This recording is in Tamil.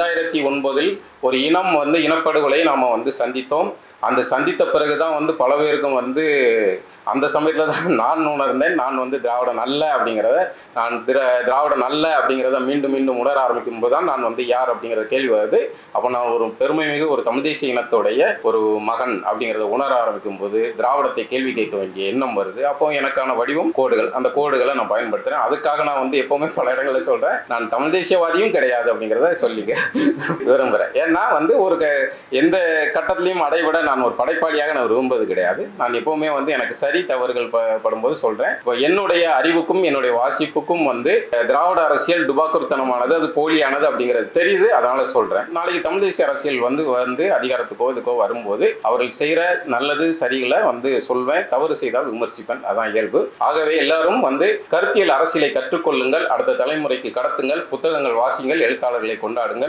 ரெண்டாயிரத்தி ஒன்பதில் ஒரு இனம் வந்து இனப்படுகொலை நாம் வந்து சந்தித்தோம். அந்த சந்தித்த பிறகு தான் வந்து பல பேருக்கும் வந்து அந்த சமயத்தில் தான் நான் உணர்ந்தேன். நான் வந்து திராவிடம் அல்ல அப்படிங்கிறத நான் திரா திராவிடம் அல்ல அப்படிங்கிறத மீண்டும் மீண்டும் உணர ஆரம்பிக்கும் போது தான் நான் வந்து யார் அப்படிங்கிற கேள்வி வருது. அப்போ நான் ஒரு பெருமை மிகு ஒரு தமிழ் தேசிய இனத்துடைய ஒரு மகன் அப்படிங்கிறத உணர ஆரம்பிக்கும் போது திராவிடத்தை கேள்வி கேட்க வேண்டிய எண்ணம் வருது. அப்போ எனக்கான வடிவம் கோடுகள். அந்த கோடுகளை நான் பயன்படுத்துகிறேன் அதுக்காக நான் வந்து எப்போவுமே பல இடங்களில் சொல்கிறேன் நான் தமிழ் தேசியவாதியும் கிடையாது அப்படிங்கிறத சொல்லிக்க விரும்புகிறேன் ஏன்னா வந்து ஒரு க எந்த கட்டத்திலையும் அடைவிட நான் ஒரு படைப்பாளியாக நான் விரும்புவது கிடையாது. நான் எப்போவுமே வந்து எனக்கு சரி தவறுகள் ப படும்போது சொல்கிறேன் இப்போ என்னுடைய அறிவுக்கும் என்னுடைய வாசிப்புக்கும் வந்து திராவிட அரசியல் டுபாக்குறுத்தனமானது அது போலியானது அப்படிங்கிறது தெரியுது அதனால சொல்கிறேன் நாளைக்கு தமிழ் தேசிய அரசியல் வந்து வந்து அதிகாரத்துக்கோ இதுக்கோ வரும்போது அவர்கள் செய்கிற நல்லது சரிகளை வந்து சொல்வேன் தவறு செய்தால் விமர்சிப்பேன் அதான் இயல்பு. ஆகவே எல்லாரும் வந்து கருத்தியல் அரசியலை கற்றுக்கொள்ளுங்கள் அடுத்த தலைமுறைக்கு கடத்துங்கள் புத்தகங்கள் வாசிங்கள் எழுத்தாளர்களை கொண்டாடுங்கள்.